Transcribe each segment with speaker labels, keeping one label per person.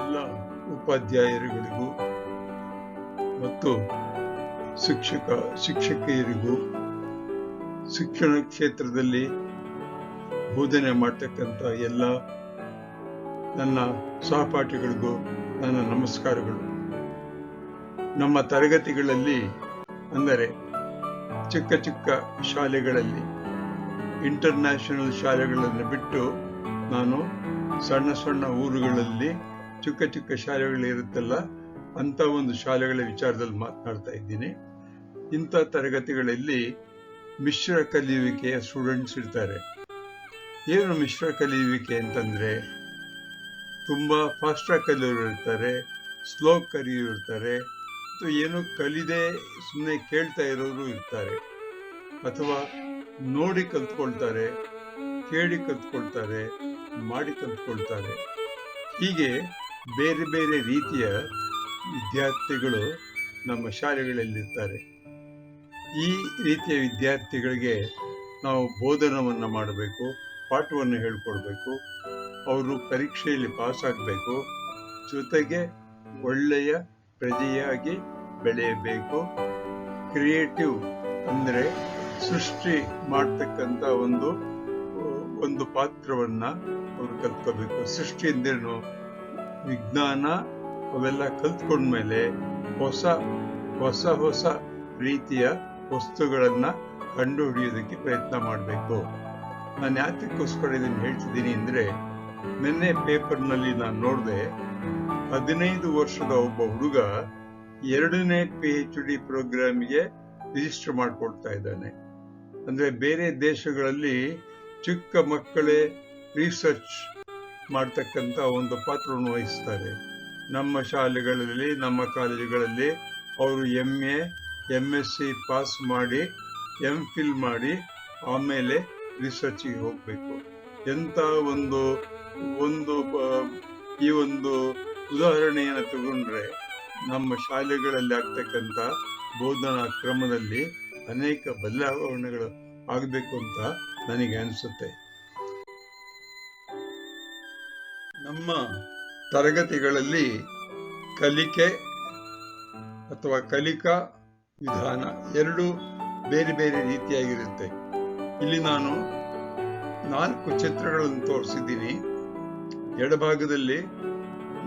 Speaker 1: ಎಲ್ಲ ಉಪಾಧ್ಯಾಯರುಗಳಿಗೂ ಮತ್ತು ಶಿಕ್ಷಕ, ಶಿಕ್ಷಕಿಯರಿಗೂ ಶಿಕ್ಷಣ ಕ್ಷೇತ್ರದಲ್ಲಿ ಬೋಧನೆ ಮಾಡ್ತಕ್ಕಂಥ ಎಲ್ಲ ನನ್ನ ಸಹಪಾಠಿಗಳಿಗೂ ನನ್ನ ನಮಸ್ಕಾರಗಳು. ನಮ್ಮ ತರಗತಿಗಳಲ್ಲಿ ಅಂದರೆ ಚಿಕ್ಕ ಚಿಕ್ಕ ಶಾಲೆಗಳಲ್ಲಿ, ಇಂಟರ್ನ್ಯಾಷನಲ್ ಶಾಲೆಗಳನ್ನು ಬಿಟ್ಟು ನಾನು ಸಣ್ಣ ಸಣ್ಣ ಊರುಗಳಲ್ಲಿ ಚಿಕ್ಕ ಚಿಕ್ಕ ಶಾಲೆಗಳಿರುತ್ತಲ್ಲ ಅಂತ ಒಂದು ಶಾಲೆಗಳ ವಿಚಾರದಲ್ಲಿ ಮಾತನಾಡ್ತಾ ಇದ್ದೀನಿ. ಇಂಥ ತರಗತಿಗಳಲ್ಲಿ ಮಿಶ್ರ ಕಲಿಯುವಿಕೆಯ ಸ್ಟೂಡೆಂಟ್ಸ್ ಇರ್ತಾರೆ. ಏನು ಮಿಶ್ರ ಕಲಿಯುವಿಕೆ ಅಂತಂದ್ರೆ, ತುಂಬಾ ಫಾಸ್ಟ್ ಆಗಿ ಕಲಿಯೋರು ಇರ್ತಾರೆ ಸ್ಲೋ ಕಲಿಯೋರು ಇರ್ತಾರೆ ಅಥವಾ ಏನು ಕಲಿದೆ ಸುಮ್ಮನೆ ಕೇಳ್ತಾ ಇರೋರು ಇರ್ತಾರೆ. ಅಥವಾ ನೋಡಿ ಕಲ್ತ್ಕೊಳ್ತಾರೆ, ಕೇಳಿ ಕಲ್ತ್ಕೊಳ್ತಾರೆ, ಮಾಡಿ ಕಲ್ತ್ಕೊಳ್ತಾರೆ. ಹೀಗೆ ಬೇರೆ ಬೇರೆ ರೀತಿಯ ವಿದ್ಯಾರ್ಥಿಗಳು ನಮ್ಮ ಶಾಲೆಗಳಲ್ಲಿರ್ತಾರೆ. ಈ ರೀತಿಯ ವಿದ್ಯಾರ್ಥಿಗಳಿಗೆ ನಾವು ಬೋಧನವನ್ನು ಮಾಡಬೇಕು, ಪಾಠವನ್ನು ಹೇಳ್ಕೊಡ್ಬೇಕು, ಅವರು ಪರೀಕ್ಷೆಯಲ್ಲಿ ಪಾಸ್ ಆಗಬೇಕು ಜೊತೆಗೆ ಒಳ್ಳೆಯ ಪ್ರಜೆಯಾಗಿ ಬೆಳೆಯಬೇಕು. ಕ್ರಿಯೇಟಿವ್ ಅಂದರೆ ಸೃಷ್ಟಿ ಮಾಡ್ತಕ್ಕಂಥ ಒಂದು ಒಂದು ಪಾತ್ರವನ್ನು ಅವರು ಕಲ್ತ್ಕೋಬೇಕು. ಸೃಷ್ಟಿ ಎಂದೇನು ವಿಜ್ಞಾನ ಅವೆಲ್ಲ ಕಲ್ತ್ಕೊಂಡ್ಮೇಲೆ ಹೊಸ ಹೊಸ ಹೊಸ ರೀತಿಯ ವಸ್ತುಗಳನ್ನು ಕಂಡು ಹಿಡಿಯೋದಕ್ಕೆ ಪ್ರಯತ್ನ ಮಾಡಬೇಕು. ನಾನು ಯಾತಕ್ಕೋಸ್ಕರ ಇದನ್ನು ಹೇಳ್ತಿದ್ದೀನಿ ಅಂದರೆ, ನಿನ್ನೆ ಪೇಪರ್ನಲ್ಲಿ ನಾನು ನೋಡಿದೆ, ಹದಿನೈದು ವರ್ಷದ ಒಬ್ಬ ಹುಡುಗ ಎರಡನೇ ಪಿ ಎಚ್ ಡಿ ಪ್ರೋಗ್ರಾಮ್ಗೆ ರಿಜಿಸ್ಟರ್ ಮಾಡ್ಕೊಳ್ತಾ ಇದ್ದಾನೆ. ಅಂದರೆ ಬೇರೆ ದೇಶಗಳಲ್ಲಿ ಚಿಕ್ಕ ಮಕ್ಕಳೇ ರಿಸರ್ಚ್ ಮಾಡ್ತಕ್ಕಂಥ ಒಂದು ಪಾತ್ರವನ್ನು ವಹಿಸ್ತಾರೆ. ನಮ್ಮ ಶಾಲೆಗಳಲ್ಲಿ, ನಮ್ಮ ಕಾಲೇಜುಗಳಲ್ಲಿ ಅವರು M A M S C pass ಮಾಡಿ ಎಂ ಫಿಲ್ ಮಾಡಿ, ಆಮೇಲೆ ರಿಸರ್ಚಿಗೆ ಹೋಗಬೇಕು. ಎಂಥ ಒಂದು ಒಂದು ಈ ಒಂದು ಉದಾಹರಣೆಯನ್ನು ತಗೊಂಡ್ರೆ, ನಮ್ಮ ಶಾಲೆಗಳಲ್ಲಿ ಆಗ್ತಕ್ಕಂಥ ಬೋಧನಾ ಕ್ರಮದಲ್ಲಿ ಅನೇಕ ಬದಲಾವಣೆಗಳು ಆಗಬೇಕು ಅಂತ ನನಗೆ ಅನಿಸುತ್ತೆ. ನಮ್ಮ ತರಗತಿಗಳಲ್ಲಿ ಕಲಿಕೆ ಅಥವಾ ಕಲಿಕಾ ವಿಧಾನ ಎರಡು ಬೇರೆ ಬೇರೆ ರೀತಿಯಾಗಿರುತ್ತೆ. ಇಲ್ಲಿ ನಾನು ನಾಲ್ಕು ಚಿತ್ರಗಳನ್ನು ತೋರಿಸಿದ್ದೀನಿ. ಎಡಭಾಗದಲ್ಲಿ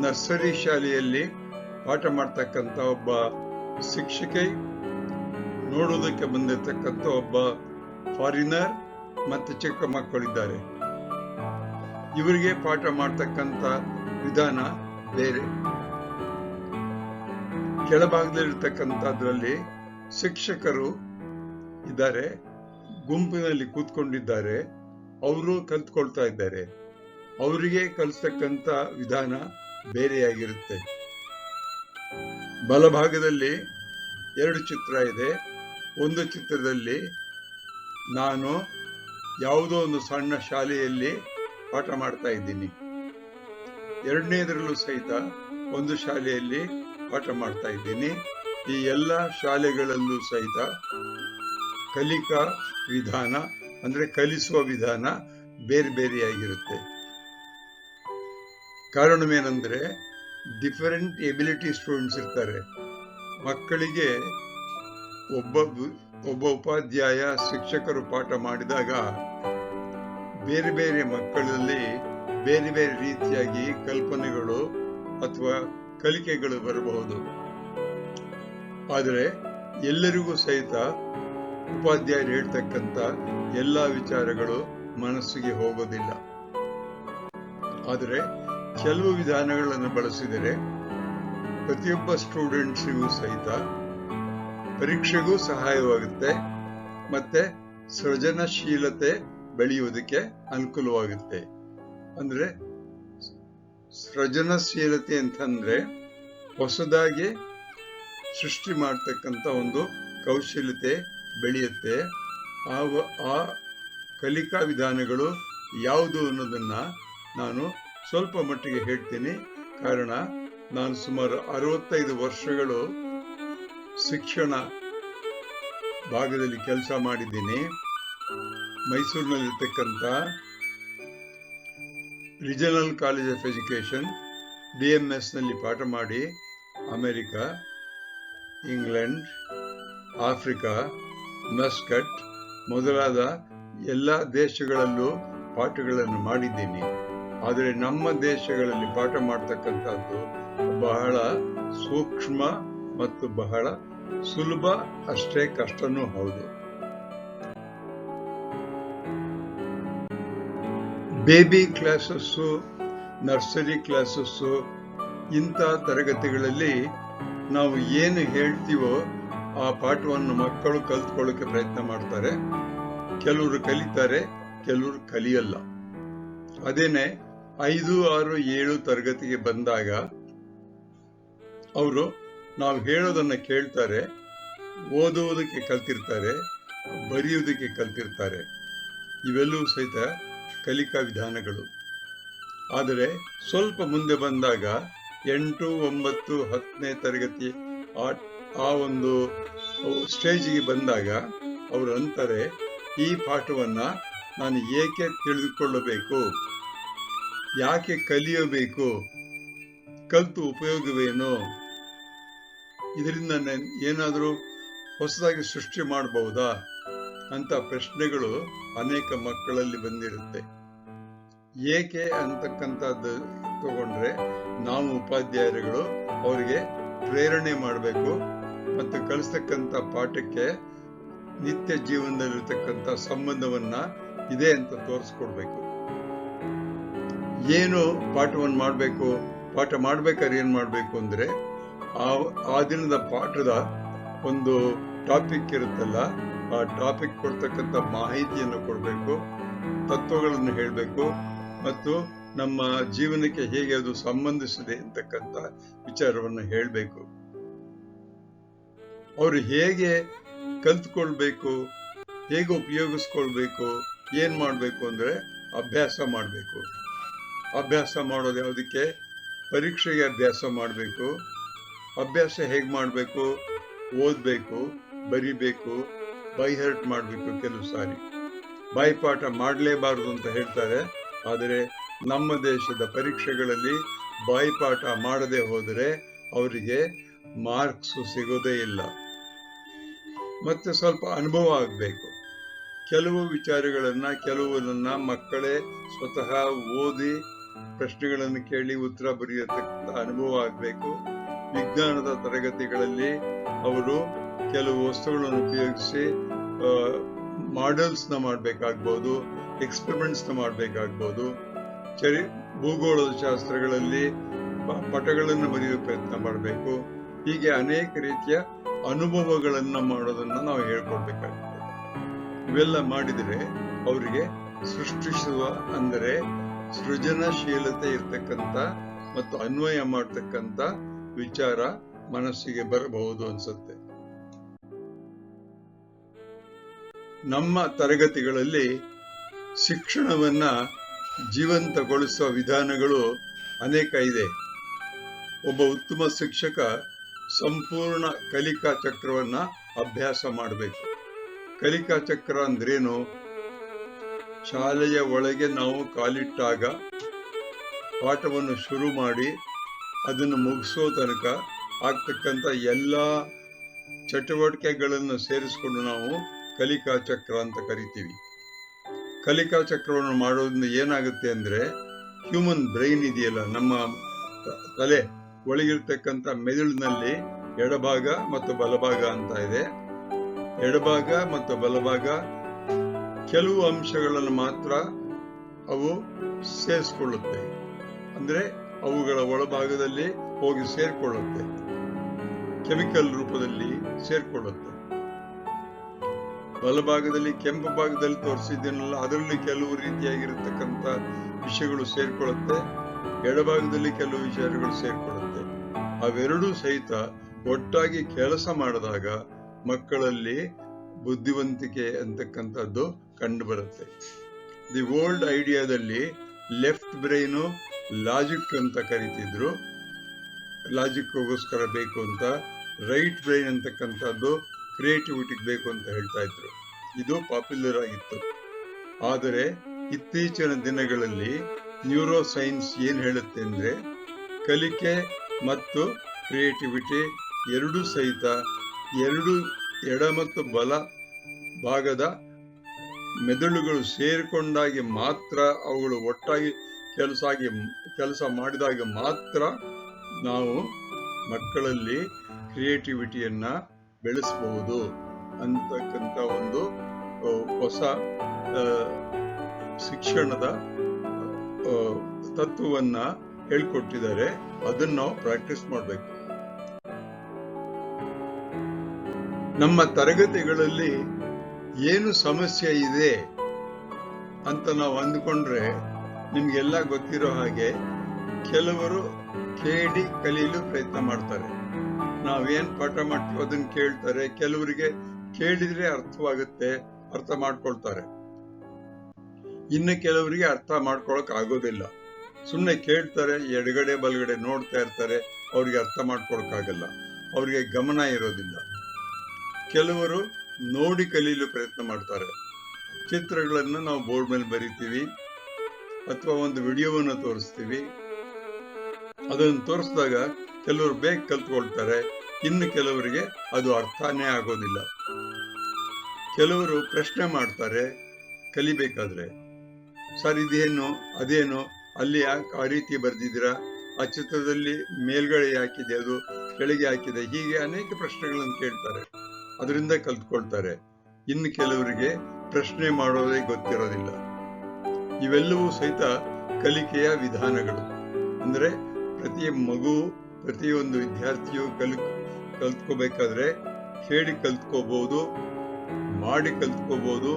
Speaker 1: ನರ್ಸರಿ ಶಾಲೆಯಲ್ಲಿ ಪಾಠ ಮಾಡ್ತಕ್ಕಂಥ ಒಬ್ಬ ಶಿಕ್ಷಕಿ ನೋಡೋದಕ್ಕೆ ಬಂದಿರತಕ್ಕಂಥ ಒಬ್ಬ ಫಾರಿನರ್ ಮತ್ತು ಚಿಕ್ಕ ಮಕ್ಕಳಿದ್ದಾರೆ. ಇವರಿಗೆ ಪಾಠ ಮಾಡ್ತಕ್ಕಂಥ ವಿಧಾನ ಬೇರೆ. ಕೆಳಭಾಗದಲ್ಲಿರ್ತಕ್ಕಂಥದ್ರಲ್ಲಿ ಶಿಕ್ಷಕರು ಇದ್ದಾರೆ, ಗುಂಪಿನಲ್ಲಿ ಕೂತ್ಕೊಂಡಿದ್ದಾರೆ, ಅವರು ಕಲ್ತ್ಕೊಳ್ತಾ ಇದ್ದಾರೆ. ಅವರಿಗೆ ಕಲಿಸ್ತಕ್ಕಂಥ ವಿಧಾನ ಬೇರೆಯಾಗಿರುತ್ತೆ. ಬಲಭಾಗದಲ್ಲಿ ಎರಡು ಚಿತ್ರ ಇದೆ. ಒಂದು ಚಿತ್ರದಲ್ಲಿ ನಾನು ಯಾವುದೋ ಒಂದು ಸಣ್ಣ ಶಾಲೆಯಲ್ಲಿ ಪಾಠ ಮಾಡ್ತಾ ಇದ್ದೀನಿ. ಎರಡನೇದರಲ್ಲೂ ಸಹಿತ ಒಂದು ಶಾಲೆಯಲ್ಲಿ ಪಾಠ ಮಾಡ್ತಾ ಇದ್ದೀನಿ. ಈ ಎಲ್ಲ ಶಾಲೆಗಳಲ್ಲೂ ಸಹಿತ ಕಲಿಕಾ ವಿಧಾನ, ಅಂದ್ರೆ ಕಲಿಸುವ ವಿಧಾನ ಬೇರೆ ಬೇರೆಯಾಗಿರುತ್ತೆ. ಕಾರಣವೇನೆಂದರೆ ಡಿಫರೆಂಟ್ ಎಬಿಲಿಟಿ ಸ್ಟೂಡೆಂಟ್ಸ್ ಇರ್ತಾರೆ. ಮಕ್ಕಳಿಗೆ ಒಬ್ಬ ಒಬ್ಬ ಉಪಾಧ್ಯಾಯ, ಶಿಕ್ಷಕರು ಪಾಠ ಮಾಡಿದಾಗ ಬೇರೆ ಬೇರೆ ಮಕ್ಕಳಲ್ಲಿ ಬೇರೆ ಬೇರೆ ರೀತಿಯಾಗಿ ಕಲ್ಪನೆಗಳು ಅಥವಾ ಕಲಿಕೆಗಳು ಬರಬಹುದು. ಆದರೆ ಎಲ್ಲರಿಗೂ ಸಹಿತ ಉಪಾಧ್ಯಾಯರು ಹೇಳ್ತಕ್ಕಂಥ ಎಲ್ಲ ವಿಚಾರಗಳು ಮನಸ್ಸಿಗೆ ಹೋಗೋದಿಲ್ಲ. ಆದರೆ ಕೆಲವು ವಿಧಾನಗಳನ್ನು ಬಳಸಿದರೆ ಪ್ರತಿಯೊಬ್ಬ ಸ್ಟೂಡೆಂಟ್ಸಿಗೂ ಸಹಿತ ಪರೀಕ್ಷೆಗೂ ಸಹಾಯವಾಗುತ್ತೆ. ಮತ್ತೆ ಸೃಜನಶೀಲತೆ ಬೆಳೆಯುವುದಕ್ಕೆ ಅನುಕೂಲವಾಗುತ್ತೆ. ಅಂದ್ರೆ ಸೃಜನಶೀಲತೆ ಅಂತಂದ್ರೆ ಹೊಸದಾಗಿ ಸೃಷ್ಟಿ ಮಾಡ್ತಕ್ಕಂಥ ಒಂದು ಕೌಶಲ್ಯತೆ ಬೆಳೆಯುತ್ತೆ. ಆ ಆ ಕಲಿಕಾ ವಿಧಾನಗಳು ಯಾವುದು ಅನ್ನೋದನ್ನ ನಾನು ಸ್ವಲ್ಪ ಮಟ್ಟಿಗೆ ಹೇಳ್ತೀನಿ. ಕಾರಣ ನಾನು ಸುಮಾರು ಅರವತ್ತೈದು ವರ್ಷಗಳು ಶಿಕ್ಷಣ ಭಾಗದಲ್ಲಿ ಕೆಲಸ ಮಾಡಿದ್ದೀನಿ. ಮೈಸೂರಿನಲ್ಲಿರ್ತಕ್ಕಂಥ regional college of education, D M ಎಸ್ನಲ್ಲಿ ಪಾಠ ಮಾಡಿ ಅಮೆರಿಕ, ಇಂಗ್ಲೆಂಡ್, ಆಫ್ರಿಕಾ, ಮಸ್ಕಟ್ ಮೊದಲಾದ ಎಲ್ಲ ದೇಶಗಳಲ್ಲೂ ಪಾಠಗಳನ್ನು ಮಾಡಿದ್ದೀನಿ. ಆದರೆ ನಮ್ಮ ದೇಶಗಳಲ್ಲಿ ಪಾಠ ಮಾಡ್ತಕ್ಕಂಥದ್ದು ಬಹಳ ಸೂಕ್ಷ್ಮ ಮತ್ತು ಬಹಳ ಸುಲಭ ಅಷ್ಟೇ ಕಷ್ಟನೂ ಹೌದು. ಬೇಬಿ ಕ್ಲಾಸಸ್ಸು, ನರ್ಸರಿ ಕ್ಲಾಸಸ್ಸು, ಇಂಥ ತರಗತಿಗಳಲ್ಲಿ ನಾವು ಏನು ಹೇಳ್ತೀವೋ ಆ ಪಾಠವನ್ನು ಮಕ್ಕಳು ಕಲ್ತ್ಕೊಳ್ಳೋಕೆ ಪ್ರಯತ್ನ ಮಾಡ್ತಾರೆ. ಕೆಲವರು ಕಲಿತಾರೆ, ಕೆಲವರು ಕಲಿಯಲ್ಲ. ಅದೇನೆ, ಐದು, ಆರು, ಏಳು ತರಗತಿಗೆ ಬಂದಾಗ ಅವರು ನಾವು ಹೇಳೋದನ್ನ ಕೇಳ್ತಾರೆ, ಓದುವುದಕ್ಕೆ ಕಲ್ತಿರ್ತಾರೆ, ಬರೆಯುವುದಕ್ಕೆ ಕಲ್ತಿರ್ತಾರೆ. ಇವೆಲ್ಲವೂ ಸಹಿತ ಕಲಿಕಾ ವಿಧಾನಗಳು. ಆದರೆ ಸ್ವಲ್ಪ ಮುಂದೆ ಬಂದಾಗ ಎಂಟು, ಒಂಬತ್ತು, ಹತ್ತನೇ ತರಗತಿ ಆ ಆ ಒಂದು ಸ್ಟೇಜಿಗೆ ಬಂದಾಗ ಅವರು ಅಂತಾರೆ, ಈ ಪಾಠವನ್ನ ನಾನು ಏಕೆ ತಿಳಿದುಕೊಳ್ಳಬೇಕು? ಯಾಕೆ ಕಲಿಯಬೇಕು? ಕಲಿತು ಉಪಯೋಗವೇನು? ಇದರಿಂದ ಏನಾದರೂ ಹೊಸದಾಗಿ ಸೃಷ್ಟಿ ಮಾಡಬಹುದಾ? ಅಂತ ಪ್ರಶ್ನೆಗಳು ಅನೇಕ ಮಕ್ಕಳಲ್ಲಿ ಬಂದಿರುತ್ತೆ. ಏಕೆ ಅಂತಕ್ಕಂಥದ್ದು ತಗೊಂಡ್ರೆ ನಾವು ಉಪಾಧ್ಯಾಯರುಗಳು ಅವರಿಗೆ ಪ್ರೇರಣೆ ಮಾಡಬೇಕು ಮತ್ತು ಕಲಿಸ್ತಕ್ಕಂಥ ಪಾಠಕ್ಕೆ ನಿತ್ಯ ಜೀವನದಲ್ಲಿರ್ತಕ್ಕಂಥ ಸಂಬಂಧವನ್ನ ಇದೆ ಅಂತ ತೋರಿಸ್ಕೊಡ್ಬೇಕು. ಏನು ಪಾಠವನ್ನು ಮಾಡಬೇಕು, ಪಾಠ ಮಾಡ್ಬೇಕಾದ್ರೆ ಏನು ಮಾಡಬೇಕು ಅಂದ್ರೆ ಆ ಆ ದಿನದ ಪಾಠದ ಒಂದು ಟಾಪಿಕ್ ಇರುತ್ತಲ್ಲ, ಆ ಟಾಪಿಕ್ ಕೊಡ್ತಕ್ಕಂಥ ಮಾಹಿತಿಯನ್ನು ಕೊಡಬೇಕು, ತತ್ವಗಳನ್ನು ಹೇಳಬೇಕು ಮತ್ತು ನಮ್ಮ ಜೀವನಕ್ಕೆ ಹೇಗೆ ಅದು ಸಂಬಂಧಿಸಿದೆ ಅಂತಕ್ಕಂಥ ವಿಚಾರವನ್ನು ಹೇಳಬೇಕು. ಅವರು ಹೇಗೆ ಕಲ್ತ್ಕೊಳ್ಬೇಕು, ಹೇಗೆ ಉಪಯೋಗಿಸ್ಕೊಳ್ಬೇಕು, ಏನ್ ಮಾಡಬೇಕು ಅಂದ್ರೆ ಅಭ್ಯಾಸ ಮಾಡಬೇಕು. ಅಭ್ಯಾಸ ಮಾಡೋದು ಯಾವುದಕ್ಕೆ? ಪರೀಕ್ಷೆಗೆ ಅಭ್ಯಾಸ ಮಾಡಬೇಕು. ಅಭ್ಯಾಸ ಹೇಗೆ ಮಾಡಬೇಕು? ಓದಬೇಕು, ಬರಿಬೇಕು, ಬೈಹರ್ಟ್ ಮಾಡಬೇಕು ಕೆಲವು ಸಾರಿ. ಬಾಯಿಪಾಠ ಮಾಡಲೇಬಾರದು ಅಂತ ಹೇಳ್ತಾರೆ. ಆದರೆ ನಮ್ಮ ದೇಶದ ಪರೀಕ್ಷೆಗಳಲ್ಲಿ ಬಾಯಿಪಾಠ ಮಾಡದೆ ಹೋದರೆ ಅವರಿಗೆ ಮಾರ್ಕ್ಸ್ ಸಿಗೋದೇ ಇಲ್ಲ. ಮತ್ತೆ ಸ್ವಲ್ಪ ಅನುಭವ ಆಗಬೇಕು. ಕೆಲವು ವಿಚಾರಗಳನ್ನು ಕೆಲವನ್ನ ಮಕ್ಕಳೇ ಸ್ವತಃ ಓದಿ ಪ್ರಶ್ನೆಗಳನ್ನು ಕೇಳಿ ಉತ್ತರ ಬರೆಯತಕ್ಕಂಥ ಅನುಭವ ಆಗಬೇಕು. ವಿಜ್ಞಾನದ ತರಗತಿಗಳಲ್ಲಿ ಅವರು ಕೆಲವು ವಸ್ತುಗಳನ್ನು ಉಪಯೋಗಿಸಿ ಮಾಡೆಲ್ಸ್ನ ಮಾಡಬೇಕಾಗ್ಬೋದು. ಎಕ್ಸ್ಪೆರಿಮೆಂಟ್ಸ್ ಮಾಡಬೇಕಾಗ್ಬೋದು. ಚರಿ, ಭೂಗೋಳದ ಶಾಸ್ತ್ರಗಳಲ್ಲಿ ಪ- ಪಟಗಳನ್ನು ಬರೆಯುವ ಪ್ರಯತ್ನ ಮಾಡಬೇಕು. ಹೀಗೆ ಅನೇಕ ರೀತಿಯ ಅನುಭವಗಳನ್ನ ಮಾಡೋದನ್ನ ನಾವು ಹೇಳ್ಕೊಡ್ಬೇಕಾಗ್ತದೆ. ಇವೆಲ್ಲ ಮಾಡಿದರೆ ಅವರಿಗೆ ಸೃಷ್ಟಿಸುವ ಅಂದರೆ ಸೃಜನಶೀಲತೆ ಇರ್ತಕ್ಕಂಥ ಮತ್ತು ಅನ್ವಯ ಮಾಡ್ತಕ್ಕಂಥ ವಿಚಾರ ಮನಸ್ಸಿಗೆ ಬರಬಹುದು ಅನ್ಸುತ್ತೆ. ನಮ್ಮ ತರಗತಿಗಳಲ್ಲಿ ಶಿಕ್ಷಣವನ್ನ ಜೀವಂತಗೊಳಿಸುವ ವಿಧಾನಗಳು ಅನೇಕ ಇದೆ. ಒಬ್ಬ ಉತ್ತಮ ಶಿಕ್ಷಕ ಸಂಪೂರ್ಣ ಕಲಿಕಾ ಚಕ್ರವನ್ನ ಅಭ್ಯಾಸ ಮಾಡಬೇಕು. ಕಲಿಕಾ ಚಕ್ರ ಅಂದ್ರೇನು? ಶಾಲೆಯ ಒಳಗೆ ನಾವು ಕಾಲಿಟ್ಟಾಗ ಪಾಠವನ್ನು ಶುರು ಮಾಡಿ ಅದನ್ನು ಮುಗಿಸೋ ತನಕ ಆಗ್ತಕ್ಕಂಥ ಎಲ್ಲ ಚಟುವಟಿಕೆಗಳನ್ನು ಸೇರಿಸಿಕೊಂಡು ನಾವು ಕಲಿಕಾ ಚಕ್ರ ಅಂತ ಕರಿತೀವಿ. ಕಲಿಕಾ ಚಕ್ರವನ್ನು ಮಾಡೋದ್ರಿಂದ ಏನಾಗುತ್ತೆ ಅಂದ್ರೆ ಹ್ಯೂಮನ್ ಬ್ರೈನ್ ಇದೆಯಲ್ಲ, ನಮ್ಮ ತಲೆ ಒಳಗಿರ್ತಕ್ಕಂಥ ಮೆದುಳಿನಲ್ಲಿ ಎಡಭಾಗ ಮತ್ತು ಬಲಭಾಗ ಅಂತ ಇದೆ. ಎಡಭಾಗ ಮತ್ತು ಬಲಭಾಗ ಕೆಲವು ಅಂಶಗಳನ್ನು ಮಾತ್ರ ಅವು ಸೇರಿಸ್ಕೊಳ್ಳುತ್ತೆ. ಅಂದ್ರೆ ಅವುಗಳ ಒಳಭಾಗದಲ್ಲಿ ಹೋಗಿ ಸೇರ್ಕೊಳ್ಳುತ್ತೆ. ಕೆಮಿಕಲ್ ರೂಪದಲ್ಲಿ ಸೇರ್ಕೊಳ್ಳುತ್ತೆ. ಬಲಭಾಗದಲ್ಲಿ, ಕೆಂಪು ಭಾಗದಲ್ಲಿ ತೋರಿಸಿದ್ದೇನಲ್ಲ, ಅದರಲ್ಲಿ ಕೆಲವು ರೀತಿಯಾಗಿರತಕ್ಕಂತ ವಿಷಯಗಳು ಸೇರ್ಕೊಳ್ಳುತ್ತೆ. ಎಡಭಾಗದಲ್ಲಿ ಕೆಲವು ವಿಚಾರಗಳು ಸೇರ್ಕೊಳ್ಳುತ್ತೆ. ಅವೆರಡೂ ಸಹಿತ ಒಟ್ಟಾಗಿ ಕೆಲಸ ಮಾಡಿದಾಗ ಮಕ್ಕಳಲ್ಲಿ ಬುದ್ಧಿವಂತಿಕೆ ಅಂತಕ್ಕಂಥದ್ದು ಕಂಡು ಬರುತ್ತೆ ದಿ ಓಲ್ಡ್ ಐಡಿಯಾದಲ್ಲಿ ಲೆಫ್ಟ್ ಬ್ರೈನು ಲಾಜಿಕ್ ಅಂತ ಕರಿತಿದ್ರು. ಲಾಜಿಕ್ಗೋಸ್ಕರ ಬೇಕು ಅಂತ. ರೈಟ್ ಬ್ರೈನ್ ಅಂತಕ್ಕಂಥದ್ದು ಕ್ರಿಯೇಟಿವಿಟಿಗೆ ಬೇಕು ಅಂತ ಹೇಳ್ತಾ ಇದ್ರು. ಇದು ಪಾಪ್ಯುಲರ್ ಆಗಿತ್ತು. ಆದರೆ ಇತ್ತೀಚಿನ ದಿನಗಳಲ್ಲಿ ನ್ಯೂರೋ ಸೈನ್ಸ್ ಏನು ಹೇಳುತ್ತೆ ಅಂದ್ರೆ ಕಲಿಕೆ ಮತ್ತು ಕ್ರಿಯೇಟಿವಿಟಿ ಎರಡೂ ಸಹಿತ ಎರಡು ಎಡ ಮತ್ತು ಬಲ ಭಾಗದ ಮೆದುಳುಗಳು ಸೇರಿಕೊಂಡಾಗಿ ಮಾತ್ರ ಅವುಗಳು ಒಟ್ಟಾಗಿ ಕೆಲಸ ಆಗಿ ಕೆಲಸ ಮಾಡಿದಾಗ ಮಾತ್ರ ನಾವು ಮಕ್ಕಳಲ್ಲಿ ಕ್ರಿಯೇಟಿವಿಟಿಯನ್ನ ಬೆಳೆಸಬಹುದು ಅಂತಕ್ಕಂಥ ಒಂದು ಹೊಸ ಶಿಕ್ಷಣದ ತತ್ವವನ್ನ ಹೇಳ್ಕೊಟ್ಟಿದ್ದಾರೆ. ಅದನ್ನ ನಾವು ಪ್ರಾಕ್ಟೀಸ್ ಮಾಡಬೇಕು. ನಮ್ಮ ತರಗತಿಗಳಲ್ಲಿ ಏನು ಸಮಸ್ಯೆ ಇದೆ ಅಂತ ನಾವು ಅಂದ್ಕೊಂಡ್ರೆ ನಿಮ್ಗೆಲ್ಲ ಗೊತ್ತಿರೋ ಹಾಗೆ ಕೆಲವರು ಕೇಳಿ ಕಲಿಯಲು ಪ್ರಯತ್ನ ಮಾಡ್ತಾರೆ. ನಾವೇನ್ ಪಾಠ ಮಾಡ್ತೀವಿ ಅದನ್ನ ಕೇಳ್ತಾರೆ ಕೆಲವರಿಗೆ ಕೇಳಿದ್ರೆ ಅರ್ಥವಾಗುತ್ತೆ ಅರ್ಥ ಮಾಡ್ಕೊಳ್ತಾರೆ. ಇನ್ನು ಕೆಲವರಿಗೆ ಅರ್ಥ ಮಾಡ್ಕೊಳಕ್ ಆಗೋದಿಲ್ಲ. ಸುಮ್ಮನೆ ಕೇಳ್ತಾರೆ ಎಡಗಡೆ ಬಲಗಡೆ ನೋಡ್ತಾ ಇರ್ತಾರೆ ಅವ್ರಿಗೆ ಅರ್ಥ ಮಾಡ್ಕೊಳಕ್ ಆಗಲ್ಲ ಅವ್ರಿಗೆ ಗಮನ ಇರೋದಿಲ್ಲ. ಕೆಲವರು ನೋಡಿ ಕಲಿಯಲು ಪ್ರಯತ್ನ ಮಾಡ್ತಾರೆ. ಚಿತ್ರಗಳನ್ನು ನಾವು ಬೋರ್ಡ್ ಮೇಲೆ ಬರಿತೀವಿ ಅಥವಾ ಒಂದು ವಿಡಿಯೋವನ್ನು ತೋರಿಸ್ತೀವಿ. ಅದನ್ನು ತೋರಿಸಿದಾಗ ಕೆಲವರು ಬೇಗ ಕಲ್ತ್ಕೊಳ್ತಾರೆ ಇನ್ನು ಕೆಲವರಿಗೆ ಅದು ಅರ್ಥನೇ ಆಗೋದಿಲ್ಲ. ಕೆಲವರು ಪ್ರಶ್ನೆ ಮಾಡ್ತಾರೆ, ಕಲಿಬೇಕಾದ್ರೆ, ಸರ್, ಇದೇನು, ಅದೇನು, ಅಲ್ಲಿ ಯಾಕೆ ಆ ರೀತಿ ಬರೆದಿದ್ದೀರಾ? ಆ ಚಿತ್ರದಲ್ಲಿ ಮೇಲ್ಗಡೆ ಹಾಕಿದೆ ಅದು ಕೆಳಗೆ ಹಾಕಿದೆ. ಹೀಗೆ ಅನೇಕ ಪ್ರಶ್ನೆಗಳನ್ನು ಕೇಳ್ತಾರೆ, ಅದರಿಂದ ಕಲ್ತ್ಕೊಳ್ತಾರೆ. ಇನ್ನು ಕೆಲವರಿಗೆ ಪ್ರಶ್ನೆ ಮಾಡೋದೇ ಗೊತ್ತಿರೋದಿಲ್ಲ. ಇವೆಲ್ಲವೂ ಸಹಿತ ಕಲಿಕೆಯ ವಿಧಾನಗಳು. ಅಂದ್ರೆ ಪ್ರತಿ ಮಗು, ಪ್ರತಿಯೊಂದು ವಿದ್ಯಾರ್ಥಿಯು ಕಲ್ ಕಲ್ತ್ಕೋಬೇಕಾದ್ರೆ ಕೇಳಿ ಕಲ್ತ್ಕೋಬಹುದು ಮಾಡಿ ಕಲ್ತ್ಕೋಬಹುದು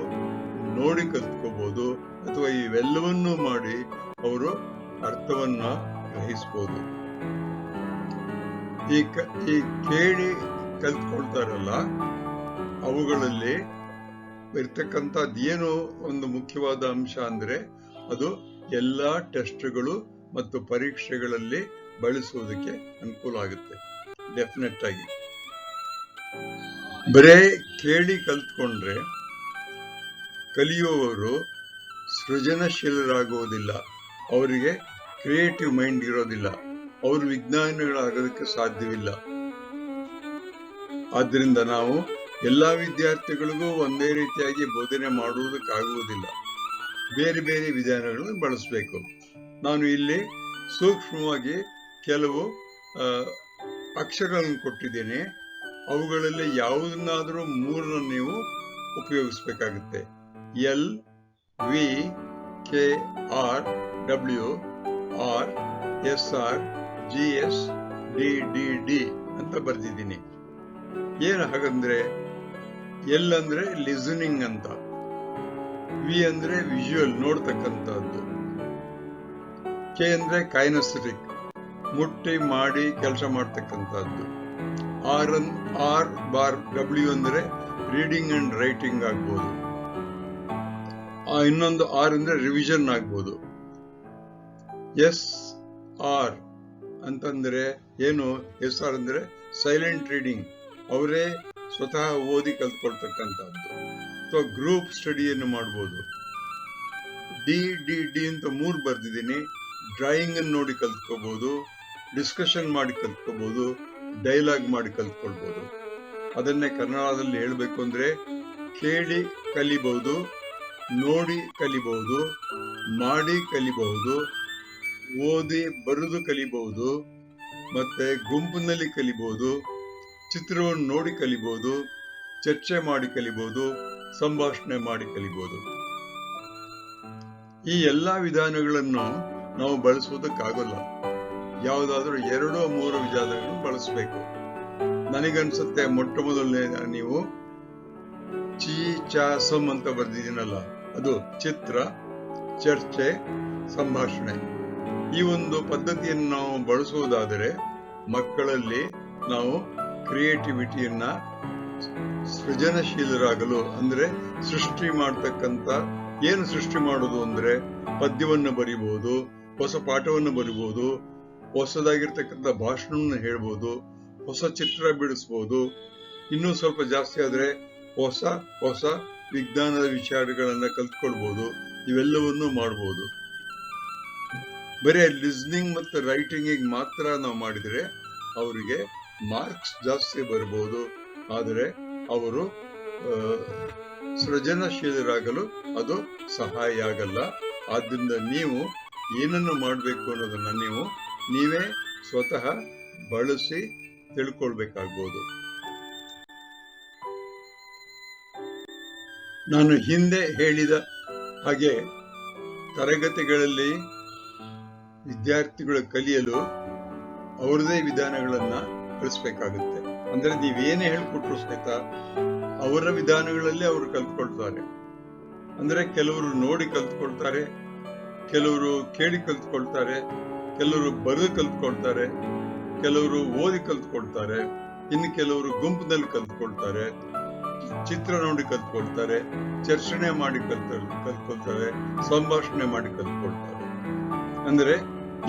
Speaker 1: ನೋಡಿ ಕಲ್ತ್ಕೋಬಹುದು ಅಥವಾ ಇವೆಲ್ಲವನ್ನೂ ಮಾಡಿ ಅವರು ಅರ್ಥವನ್ನ ಗ್ರಹಿಸಬಹುದು ಈ ಕ- ಈ ಕೇಳಿ ಕಲ್ತ್ಕೊಳ್ತಾರಲ್ಲ, ಅವುಗಳಲ್ಲಿ ಇರ್ತಕ್ಕಂಥದ್ದು ಏನು ಒಂದು ಮುಖ್ಯವಾದ ಅಂಶ ಅಂದ್ರೆ ಅದು ಎಲ್ಲ ಟೆಸ್ಟ್ಗಳು ಮತ್ತು ಪರೀಕ್ಷೆಗಳಲ್ಲಿ ಬಳಸುವುದಕ್ಕೆ ಅನುಕೂಲ ಆಗುತ್ತೆ. ಡೆಫಿನೆಟ್ ಆಗಿ. ಬರೇ ಕೇಳಿ ಕಲ್ತ್ಕೊಂಡ್ರೆ ಕಲಿಯುವವರು ಸೃಜನಶೀಲರಾಗುವುದಿಲ್ಲ ಅವರಿಗೆ ಕ್ರಿಯೇಟಿವ್ ಮೈಂಡ್ ಇರೋದಿಲ್ಲ. ಅವರು ವಿಜ್ಞಾನಿಗಳಾಗೋದಕ್ಕೆ ಸಾಧ್ಯವಿಲ್ಲ. ಆದ್ದರಿಂದ ನಾವು ಎಲ್ಲ ವಿದ್ಯಾರ್ಥಿಗಳಿಗೂ ಒಂದೇ ರೀತಿಯಾಗಿ ಬೋಧನೆ ಮಾಡುವುದಕ್ಕಾಗುವುದಿಲ್ಲ. ಬೇರೆ ಬೇರೆ ವಿಧಾನಗಳನ್ನು ಬಳಸಬೇಕು. ನಾನು ಇಲ್ಲಿ ಸೂಕ್ಷ್ಮವಾಗಿ ಕೆಲವು ಅಕ್ಷರಗಳನ್ನು ಕೊಟ್ಟಿದ್ದೇನೆ. ಅವುಗಳಲ್ಲಿ ಯಾವುದನ್ನಾದರೂ ಮೂರನ್ನು ನೀವು ಉಪಯೋಗಿಸಬೇಕಾಗುತ್ತೆ. L, V, K, R, W, R, S, R, G, S, D D D ಅಂತ ಬರೆದಿದ್ದೀನಿ. ಏನು ಹಾಗಂದ್ರೆ, ಎಲ್ ಅಂದ್ರೆ ಲಿಸನಿಂಗ್ ಅಂತ. ವಿ ಅಂದ್ರೆ ವಿಜುವಲ್ ನೋಡ್ತಕ್ಕಂಥದ್ದು. ಕೆ ಅಂದ್ರೆ ಕೈನಸ್ಟಿಕ್. ಮುಟ್ಟಿ ಮಾಡಿ ಕೆಲಸ ಮಾಡ್ತಕ್ಕಂಥದ್ದು. R and R bar W ಅಂದರೆ ರೀಡಿಂಗ್ ಅಂಡ್ ರೈಟಿಂಗ್ ಆಗ್ಬೋದು. ಇನ್ನೊಂದು ಆರ್ ಅಂದರೆ ರಿವಿಷನ್ ಆಗ್ಬೋದು. ಎಸ್ ಆರ್ ಅಂತಂದರೆ ಏನು? ಎಸ್ ಆರ್ ಅಂದರೆ ಸೈಲೆಂಟ್ ರೀಡಿಂಗ್ ಅವರೇ ಸ್ವತಃ ಓದಿ ಕಲ್ತ್ಕೊಳ್ತಕ್ಕಂಥದ್ದು. ಅಥವಾ ಗ್ರೂಪ್ ಸ್ಟಡಿಯನ್ನು ಮಾಡ್ಬೋದು. ಡಿ ಡಿ ಡಿ ಅಂತ ಮೂರು ಬರೆದಿದ್ದೀನಿ. ಡ್ರಾಯಿಂಗನ್ನು ನೋಡಿ ಕಲ್ತ್ಕೋಬಹುದು ಡಿಸ್ಕಷನ್ ಮಾಡಿ ಕಲ್ತ್ಕೋಬಹುದು ಡೈಲಾಗ್ ಮಾಡಿ ಕಲ್ತ್ಕೊಳ್ಬಹುದು ಅದನ್ನೇ ಕನ್ನಡದಲ್ಲಿ ಹೇಳಬೇಕು ಅಂದ್ರೆ ಕೇಳಿ ಕಲಿಬಹುದು ನೋಡಿ ಕಲಿಬಹುದು ಮಾಡಿ ಕಲಿಬಹುದು ಓದಿ ಬರೆದು ಕಲಿಬಹುದು ಮತ್ತೆ ಗುಂಪಿನಲ್ಲಿ ಕಲಿಬಹುದು ಚಿತ್ರವನ್ನು ನೋಡಿ ಕಲಿಬಹುದು ಚರ್ಚೆ ಮಾಡಿ ಕಲಿಬಹುದು ಸಂಭಾಷಣೆ ಮಾಡಿ ಕಲಿಬಹುದು ಈ ಎಲ್ಲಾ ವಿಧಾನಗಳನ್ನು ನಾವು ಬಳಸುವುದಕ್ಕಾಗಲ್ಲ. ಯಾವುದಾದ್ರೂ ಎರಡು ಮೂರು ವಿಧಾನಗಳನ್ನು ಬಳಸಬೇಕು. ನನಗನ್ಸುತ್ತೆ ಮೊಟ್ಟ ಮೊದಲನೇ ನೀವು ಚೀ ಚಾ ಸಮ್ ಅಂತ ಬರ್ದಿದ್ದೀನಲ್ಲ, ಅದು ಚಿತ್ರ, ಚರ್ಚೆ, ಸಂಭಾಷಣೆ. ಈ ಒಂದು ಪದ್ಧತಿಯನ್ನು ನಾವು ಬಳಸುವುದಾದರೆ ಮಕ್ಕಳಲ್ಲಿ ನಾವು ಕ್ರಿಯೇಟಿವಿಟಿಯನ್ನ ಸೃಜನಶೀಲರಾಗಲು, ಅಂದ್ರೆ ಸೃಷ್ಟಿ ಮಾಡ್ತಕ್ಕಂತ ಏನು ಸೃಷ್ಟಿ ಮಾಡೋದು ಅಂದ್ರೆ ಪದ್ಯವನ್ನು ಬರಿಬಹುದು ಹೊಸ ಪಾಠವನ್ನು ಬರಿಬಹುದು ಹೊಸದಾಗಿರ್ತಕ್ಕಂಥ ಭಾಷಣವನ್ನು ಹೇಳ್ಬೋದು, ಹೊಸ ಚಿತ್ರ ಬಿಡಿಸ್ಬೋದು. ಇನ್ನೂ ಸ್ವಲ್ಪ ಜಾಸ್ತಿ ಆದರೆ ಹೊಸ ಹೊಸ ವಿಜ್ಞಾನದ ವಿಚಾರಗಳನ್ನು ಕಲ್ತ್ಕೊಳ್ಬೋದು. ಇವೆಲ್ಲವನ್ನೂ ಮಾಡ್ಬೋದು. ಬರೀ ಲಿಸ್ನಿಂಗ್ ಮತ್ತು ರೈಟಿಂಗಿಗೆ ಮಾತ್ರ ನಾವು ಮಾಡಿದರೆ ಅವರಿಗೆ ಮಾರ್ಕ್ಸ್ ಜಾಸ್ತಿ ಬರ್ಬೋದು. ಆದರೆ ಅವರು ಸೃಜನಶೀಲರಾಗಲು ಅದು ಸಹಾಯ ಆಗಲ್ಲ. ಆದ್ದರಿಂದ ನೀವು ಏನನ್ನು ಮಾಡಬೇಕು ಅನ್ನೋದನ್ನ ನೀವು ನೀವೇ ಸ್ವತಃ ಬಳಸಿ ತಿಳ್ಕೊಳ್ಬೇಕಾಗ್ಬೋದು. ನಾನು ಹಿಂದೆ ಹೇಳಿದ ಹಾಗೆ ತರಗತಿಗಳಲ್ಲಿ ವಿದ್ಯಾರ್ಥಿಗಳು ಕಲಿಯಲು ಅವರದೇ ವಿಧಾನಗಳನ್ನ ಕಲಿಸ್ಬೇಕಾಗುತ್ತೆ. ಅಂದ್ರೆ ನೀವೇನೇ ಹೇಳ್ಕೊಟ್ರು ಸಹಿತ ಅವರ ವಿಧಾನಗಳಲ್ಲಿ ಅವರು ಕಲ್ತ್ಕೊಳ್ತಾರೆ. ಅಂದ್ರೆ ಕೆಲವರು ನೋಡಿ ಕಲ್ತ್ಕೊಳ್ತಾರೆ, ಕೆಲವರು ಕೇಳಿ ಕಲ್ತ್ಕೊಳ್ತಾರೆ ಕೆಲವರು ಬರೆದು ಕಲ್ತ್ಕೊಳ್ತಾರೆ, ಕೆಲವರು ಓದಿ ಕಲ್ತ್ಕೊಳ್ತಾರೆ, ಇನ್ನು ಕೆಲವರು ಗುಂಪಿನಲ್ಲಿ ಕಲ್ತ್ಕೊಳ್ತಾರೆ, ಚಿತ್ರ ನೋಡಿ ಕಲ್ತ್ಕೊಳ್ತಾರೆ ಚರ್ಚನೆ ಮಾಡಿ ಕಲ್ತ, ಕಲ್ತ್ಕೊಳ್ತಾರೆ, ಸಂಭಾಷಣೆ ಮಾಡಿ ಕಲ್ತ್ಕೊಳ್ತಾರೆ. ಅಂದ್ರೆ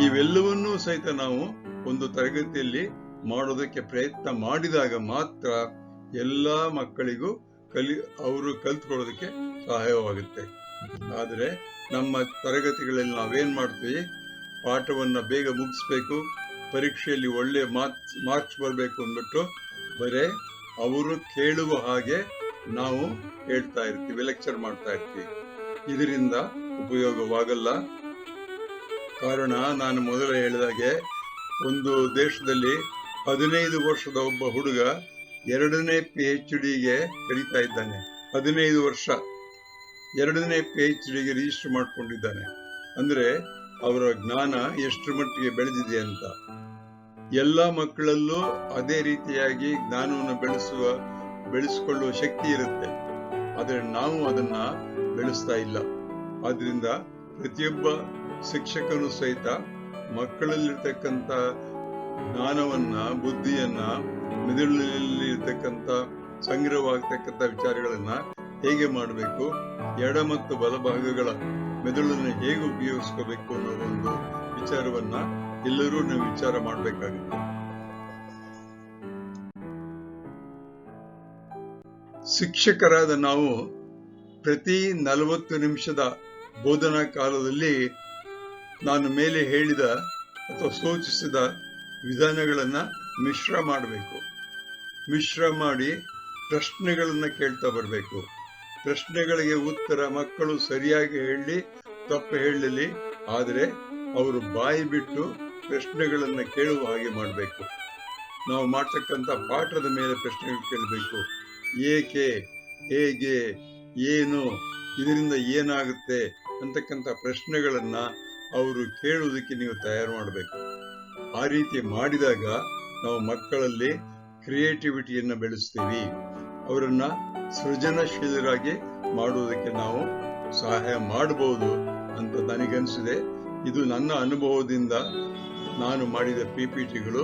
Speaker 1: ಇವೆಲ್ಲವನ್ನೂ ಸಹಿತ ನಾವು ಒಂದು ತರಗತಿಯಲ್ಲಿ ಮಾಡೋದಕ್ಕೆ ಪ್ರಯತ್ನ ಮಾಡಿದಾಗ ಮಾತ್ರ ಎಲ್ಲಾ ಮಕ್ಕಳಿಗೂ ಕಲಿ, ಅವರು ಕಲ್ತ್ಕೊಳ್ಳೋದಕ್ಕೆ ಸಹಾಯವಾಗುತ್ತೆ. ಆದರೆ ನಮ್ಮ ತರಗತಿಗಳಲ್ಲಿ ನಾವೇನ್ ಮಾಡ್ತೀವಿ? ಪಾಠವನ್ನ ಬೇಗ ಮುಗಿಸ್ಬೇಕು, ಪರೀಕ್ಷೆಯಲ್ಲಿ ಒಳ್ಳೆ ಮಾರ್ಕ್ಸ್ ಮಾರ್ಕ್ಸ್ ಬರಬೇಕು ಅಂದ್ಬಿಟ್ಟು ಬರೇ ಅವರು ಕೇಳುವ ಹಾಗೆ ನಾವು ಹೇಳ್ತಾ ಇರ್ತೀವಿ, ಲೆಕ್ಚರ್ ಮಾಡ್ತಾ ಇರ್ತೀವಿ. ಇದರಿಂದ ಉಪಯೋಗವಾಗಲ್ಲ. ಕಾರಣ ನಾನು ಮೊದಲು ಹೇಳಿದಾಗೆ ಒಂದು ದೇಶದಲ್ಲಿ ಹದಿನೈದು ವರ್ಷದ ಒಬ್ಬ ಹುಡುಗ ಎರಡನೇ ಪಿ ಎಚ್ ಡಿಗೆ ಕರೀತಾ ಇದ್ದಾನೆ. ಹದಿನೈದು ವರ್ಷ. ಎರಡನೇ ಪಿ ಎಚ್ ಡಿಗೆ ರಿಜಿಸ್ಟರ್ ಮಾಡ್ಕೊಂಡಿದ್ದಾನೆ. ಅಂದ್ರೆ ಅವರ ಜ್ಞಾನ ಎಷ್ಟು ಮಟ್ಟಿಗೆ ಬೆಳೆದಿದೆ ಅಂತ. ಎಲ್ಲ ಮಕ್ಕಳಲ್ಲೂ ಅದೇ ರೀತಿಯಾಗಿ ಜ್ಞಾನವನ್ನು ಬೆಳೆಸುವ, ಬೆಳೆಸಿಕೊಳ್ಳುವ ಶಕ್ತಿ ಇರುತ್ತೆ. ಆದರೆ ನಾವು ಅದನ್ನ ಬೆಳೆಸ್ತಾ ಇಲ್ಲ. ಆದ್ರಿಂದ ಪ್ರತಿಯೊಬ್ಬ ಶಿಕ್ಷಕನು ಸಹಿತ ಮಕ್ಕಳಲ್ಲಿರ್ತಕ್ಕಂಥ ಜ್ಞಾನವನ್ನ, ಬುದ್ಧಿಯನ್ನ ಮೆದುಳಿನಲ್ಲಿ ಇರ್ತಕ್ಕಂಥ ಸಂಗ್ರಹವಾಗ್ತಕ್ಕಂಥ ವಿಚಾರಗಳನ್ನ ಹೇಗೆ ಮಾಡಬೇಕು? ಎಡ ಮತ್ತು ಬಲಭಾಗಗಳ ಮೆದುಳನ್ನು ಹೇಗೆ ಉಪಯೋಗಿಸ್ಕೋಬೇಕು ಅನ್ನೋ ಒಂದು ವಿಚಾರವನ್ನ ಎಲ್ಲರೂ ನಾವು ವಿಚಾರ ಮಾಡಬೇಕಾಗುತ್ತೆ. ಶಿಕ್ಷಕರಾದ ನಾವು ಪ್ರತಿ ನಲವತ್ತು ನಿಮಿಷದ ಬೋಧನಾ ಕಾಲದಲ್ಲಿ ನಾನು ಮೇಲೆ ಹೇಳಿದ ಅಥವಾ ಸೂಚಿಸಿದ ವಿಧಾನಗಳನ್ನ ಮಿಶ್ರ ಮಾಡಬೇಕು. ಮಿಶ್ರ ಮಾಡಿ ಪ್ರಶ್ನೆಗಳನ್ನ ಕೇಳ್ತಾ ಬರಬೇಕು. ಪ್ರಶ್ನೆಗಳಿಗೆ ಉತ್ತರ ಮಕ್ಕಳು ಸರಿಯಾಗಿ ಹೇಳಿ ತಪ್ಪು ಹೇಳಲಿ. ಆದರೆ ಅವರು ಬಾಯಿ ಬಿಟ್ಟು ಪ್ರಶ್ನೆಗಳನ್ನು ಕೇಳುವ ಹಾಗೆ ಮಾಡಬೇಕು. ನಾವು ಮಾಡ್ತಕ್ಕಂಥ ಪಾಠದ ಮೇಲೆ ಪ್ರಶ್ನೆಗಳು ಕೇಳಬೇಕು. ಏಕೆ, ಹೇಗೆ, ಏನು, ಇದರಿಂದ ಏನಾಗುತ್ತೆ ಅಂತಕ್ಕಂಥ ಪ್ರಶ್ನೆಗಳನ್ನು ಅವರು ಕೇಳುವುದಕ್ಕೆ ನೀವು ತಯಾರು ಮಾಡಬೇಕು. ಆ ರೀತಿ ಮಾಡಿದಾಗ ನಾವು ಮಕ್ಕಳಲ್ಲಿ ಕ್ರಿಯೇಟಿವಿಟಿಯನ್ನು ಬೆಳೆಸ್ತೀವಿ. ಅವರನ್ನ ಸೃಜನಶೀಲರಾಗಿ ಮಾಡುವುದಕ್ಕೆ ನಾವು ಸಹಾಯ ಮಾಡಬಹುದು ಅಂತ ನನಗನ್ಸಿದೆ. ಇದು ನನ್ನ ಅನುಭವದಿಂದ ನಾನು ಮಾಡಿದ ಪಿ ಪಿ ಟಿಗಳು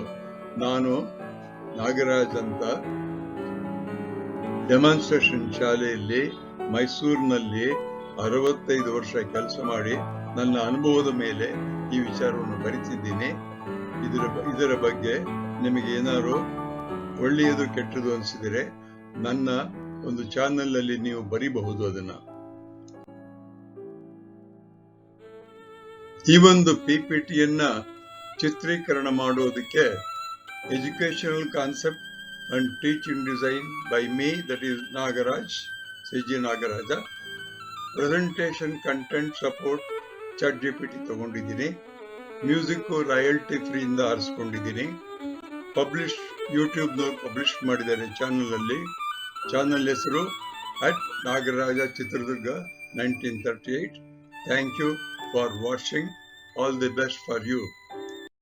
Speaker 1: ನಾನು ನಾಗರಾಜ್ ಅಂತ ಡೆಮಾನ್ಸ್ಟ್ರೇಷನ್ ಶಾಲೆಯಲ್ಲಿ ಮೈಸೂರಿನಲ್ಲಿ ಅರವತ್ತೈದು ವರ್ಷ ಕೆಲಸ ಮಾಡಿ ನನ್ನ ಅನುಭವದ ಮೇಲೆ ಈ ವಿಚಾರವನ್ನು ಬರಿತಿದ್ದೀನಿ. ಇದರ ಇದರ ಬಗ್ಗೆ ನಿಮಗೆ ಏನಾದರೂ ಒಳ್ಳೆಯದು ಕೆಟ್ಟದು ಅನಿಸಿದರೆ ನನ್ನ ಒಂದು ಚಾನೆಲ್ ಅಲ್ಲಿ ನೀವು ಬರಿಬಹುದು ಅದನ್ನ. ಈ ಒಂದು ಪಿಪಿಟಿಯನ್ನ ಚಿತ್ರೀಕರಣ ಮಾಡುವುದಕ್ಕೆ educational concept and teaching design by me that is Nagaraj C G Nagaraja presentation content support chat G P T ತಗೊಂಡಿದ್ದೀನಿ ಮ್ಯೂಸಿಕ್ ರಾಯಲ್ಟಿ ಫ್ರೀಯಿಂದ ಆರಿಸ್ಕೊಂಡಿದ್ದೀನಿ ಪಬ್ಲಿಷ್ ಯೂಟ್ಯೂಬ್ನವ್ರು ಪಬ್ಲಿಷ್ ಮಾಡಿದ್ದಾರೆ ಚಾನಲ್ ಅಲ್ಲಿ. ಚಾನಲ್ ಹೆಸರು at Nagaraja Chitradurga nineteen thirty eight thank you for watching all the best for you